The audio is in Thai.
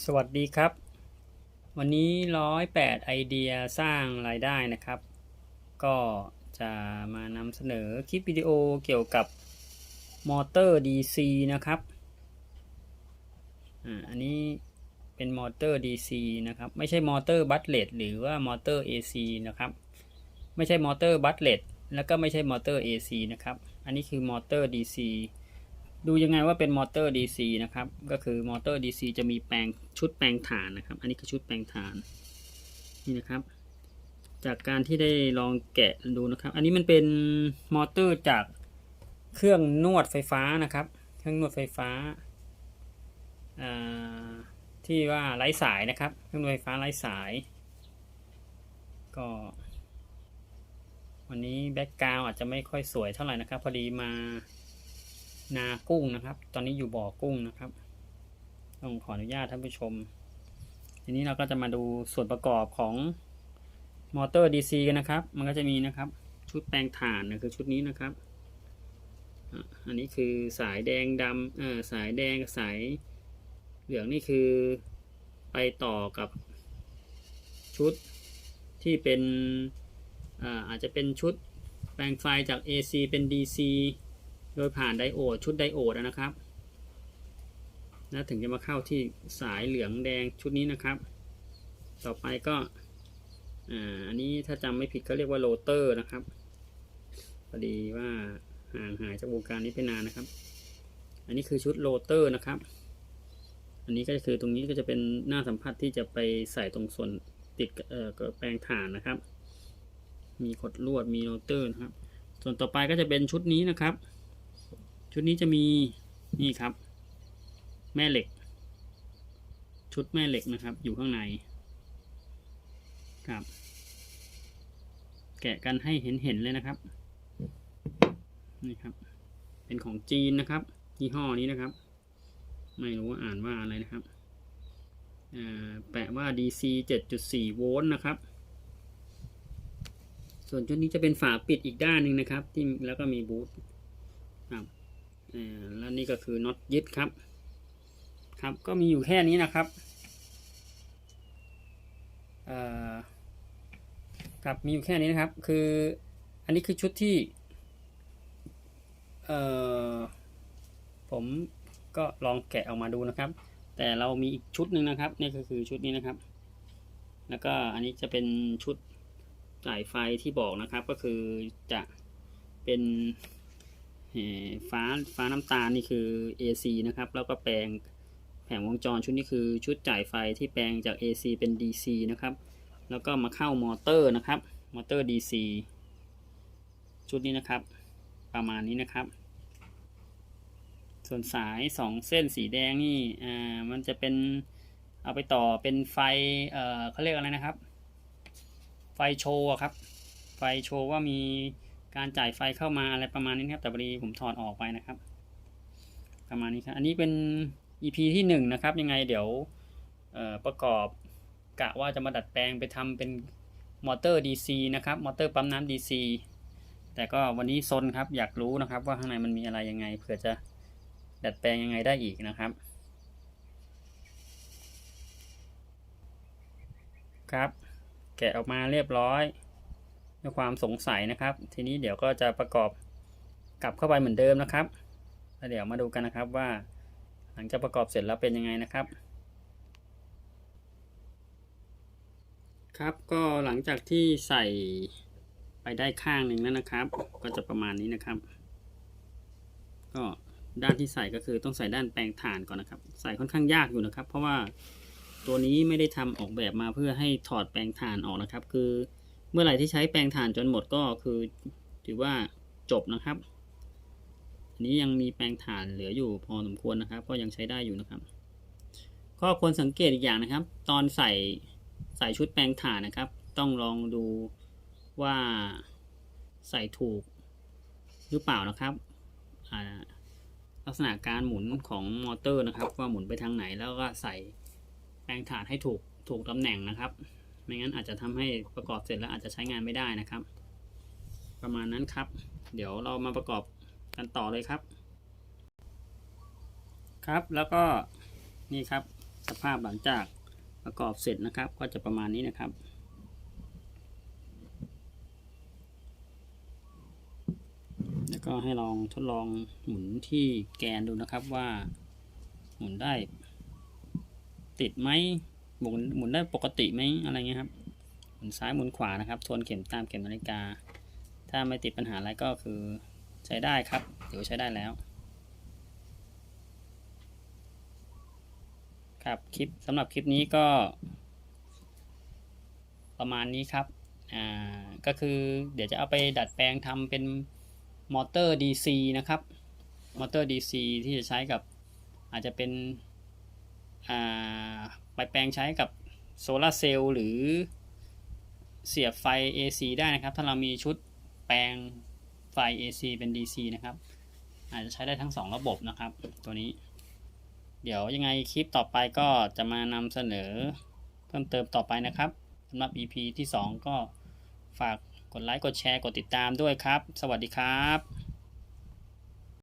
สวัสดีครับ วันนี้ร้อยแปดไอเดียสร้างรายได้นะครับ ก็จะมานำเสนอคลิปวิดีโอเกี่ยวกับมอเตอร์ DC นะครับอันนี้เป็นมอเตอร์ DC นะครับ ไม่ใช่มอเตอร์บัตเลตหรือว่ามอเตอร์ AC นะครับ ไม่ใช่มอเตอร์บัตเลตแล้วก็ไม่ใช่มอเตอร์ AC นะครับ อันนี้คือมอเตอร์ DC ดูยังไงว่าเป็นมอเตอร์ DC นะครับ ก็คือมอเตอร์ DC จะมีแปลงชุดแปลงฐานนะครับ อันนี้คือชุดแปลงฐานนี่นะครับ จากการที่ได้ลองแกะดูนะครับ อันนี้มันเป็นมอเตอร์จากเครื่องนวดไฟฟ้านะครับ เครื่องนวดไฟฟ้าอ่าที่ว่าไร้สายนะครับ เครื่องนวดไฟฟ้าไร้สาย ก็วันนี้แบ็กกราวอาจจะไม่ค่อยสวยเท่าไหร่นะครับ พอดีมา นากุ้งนะครับ ตอนนี้อยู่บ่อกุ้งนะครับ ต้องขออนุญาตท่านผู้ชม ทีนี้เราก็จะมาดูส่วนประกอบของมอเตอร์ DC กันนะครับ มันก็จะมีนะครับ ชุดแปลงถ่านนะคือชุดนี้นะครับ อันนี้คือสายแดงดำอ่อสายแดงกับสายเหลืองนี่คือไปต่อกับชุดที่เป็นอ่าอาจจะเป็นชุดแปลงไฟจาก AC เป็น DC โดยผ่านไดโอดชุดไดโอดนะครับแล้วถึงจะมาเข้าที่สายเหลืองแดงชุดนี้นะครับ ต่อไปก็อ่าอันนี้ถ้าจำไม่ผิดก็เรียกว่าโรเตอร์นะครับพอดีว่าห่างหายจากวงการนี้ไปนานนะครับ อันนี้คือชุดโรเตอร์นะครับ อันนี้ก็คือตรงนี้ก็จะเป็นหน้าสัมผัสที่จะไปใส่ตรงส่วนติดเอ่อแปลงถ่านนะครับ มีขดลวดมีโรเตอร์นะครับ ส่วนต่อไปก็จะเป็นชุดนี้นะครับ ชุดนี้จะมีนี่ครับ แม่เหล็ก ชุดแม่เหล็กนะครับ อยู่ข้างในครับ แกะกันให้เห็นเห็นเลยนะครับนี่ครับ เป็นของจีนนะครับยี่ห้อนี้นะครับ ไม่รู้ว่าอ่านว่าอะไรนะครับแปะว่า DC 7.4 โวลต์นะครับ ส่วนชุดนี้จะเป็นฝาปิดอีกด้านหนึ่งนะครับ ที่แล้วก็มีบูท แล้วนี่ก็คือน็อตยึดครับ ครับก็มีอยู่แค่นี้นะครับครับมีอยู่แค่นี้นะครับ คืออันนี้คือชุดที่ผมก็ลองแกะออกมาดูนะครับ แต่เรามีอีกชุดหนึ่งนะครับนี่ก็คือชุดนี้นะครับ แล้วก็อันนี้จะเป็นชุดจ่ายไฟที่บอกนะครับ ก็คือจะเป็น ฟ้าฟ้าน้ำตาลนี่คือ AC นะครับ แล้วก็แปลงแผงวงจรชุดนี้คือชุดจ่ายไฟที่แปลงจาก AC เป็น DC นะครับ แล้วก็มาเข้ามอเตอร์นะครับ มอเตอร์ DC ชุดนี้นะครับ ประมาณนี้นะครับ ส่วนสาย 2 เส้นสีแดงนี่ อ่า มันจะเป็นเอาไปต่อเป็นไฟ เอ่อเขาเรียกอะไรนะครับ ไฟโชว์ครับ ไฟโชว์ว่ามี การจ่ายไฟเข้ามาอะไรประมาณนี้นะครับ แต่พอดีผมถอดออกไปนะครับ ประมาณนี้ครับ อันนี้เป็น EP ที่หนึ่งนะครับ ยังไงเดี๋ยวประกอบกะว่าจะมาดัดแปลงไปทำเป็นมอเตอร์ DC นะครับ มอเตอร์ปั๊มน้ำ DC แต่ก็วันนี้ซนครับ อยากรู้นะครับ ว่าข้างในมันมีอะไรยังไงเผื่อจะดัดแปลงยังไงได้อีกนะครับ ครับ แกะออกมาเรียบร้อย ด้วยความสงสัยนะครับ ทีนี้เดี๋ยวก็จะประกอบกลับเข้าไปเหมือนเดิมนะครับแล้วเดี๋ยวมาดูกันนะครับว่า หลังจากประกอบเสร็จแล้วเป็นยังไงนะครับ ครับก็หลังจากที่ใส่ไปได้ข้างหนึ่งแล้วนะครับ ก็จะประมาณนี้นะครับ ก็ด้านที่ใส่ก็คือต้องใส่ด้านแปลงฐานก่อนนะครับ ใส่ค่อนข้างยากอยู่นะครับ เพราะว่าตัวนี้ไม่ได้ทำออกแบบมาเพื่อให้ถอดแปลงถ่านออกนะครับ คือ เมื่อไหร่ที่ใช้แปลงถ่านจนหมดก็คือถือว่าจบนะครับ อันนี้ยังมีแปลงถ่านเหลืออยู่พอสมควรนะครับ ก็ยังใช้ได้อยู่นะครับ ข้อควรสังเกตอีกอย่างนะครับ ตอนใส่ใส่ชุดแปลงถ่านนะครับ ต้องลองดูว่าใส่ถูกหรือเปล่านะครับลักษณะการหมุนของมอเตอร์นะครับ ว่าหมุนไปทางไหนแล้วก็ใส่แปลงฐานให้ถูกถูกตำแหน่งนะครับ ไม่งั้นอาจจะทำให้ประกอบเสร็จแล้วอาจจะใช้งานไม่ได้นะครับ ประมาณนั้นครับ เดี๋ยวเรามาประกอบกันต่อเลยครับ ครับแล้วก็นี่ครับสภาพหลังจากประกอบเสร็จนะครับ ก็จะประมาณนี้นะครับแล้วก็ให้ลองทดลองหมุนที่แกนดูนะครับว่า หมุนได้ ติดไหม หมุนหมุนได้ปกติไหมอะไรเงี้ยครับหมุนซ้ายหมุนขวานะครับ ทวนเข็มตามเข็มนาฬิกา ถ้าไม่ติดปัญหาอะไรก็คือใช้ได้ครับถือว่าใช้ได้แล้ว ครับคลิปสำหรับคลิปนี้ก็ ประมาณนี้ครับอ่าก็คือเดี๋ยวจะเอาไปดัดแปลงทำเป็นมอเตอร์ DC นะครับมอเตอร์ DC ที่จะใช้กับอาจจะเป็นอ่า ไปแปลงใช้กับโซลาเซลล์หรือเสียบไฟ AC ได้นะครับ ถ้าเรามีชุดแปลงไฟ AC เป็น DC นะครับ อาจจะใช้ได้ทั้ง 2 ระบบนะครับ ตัวนี้ เดี๋ยวยังไงคลิปต่อไปก็จะมานำเสนอเพิ่มเติมต่อไปนะครับสำหรับ EP ที่ 2 ก็ฝากกดไลค์ กดแชร์ กดติดตามด้วยครับ สวัสดีครับ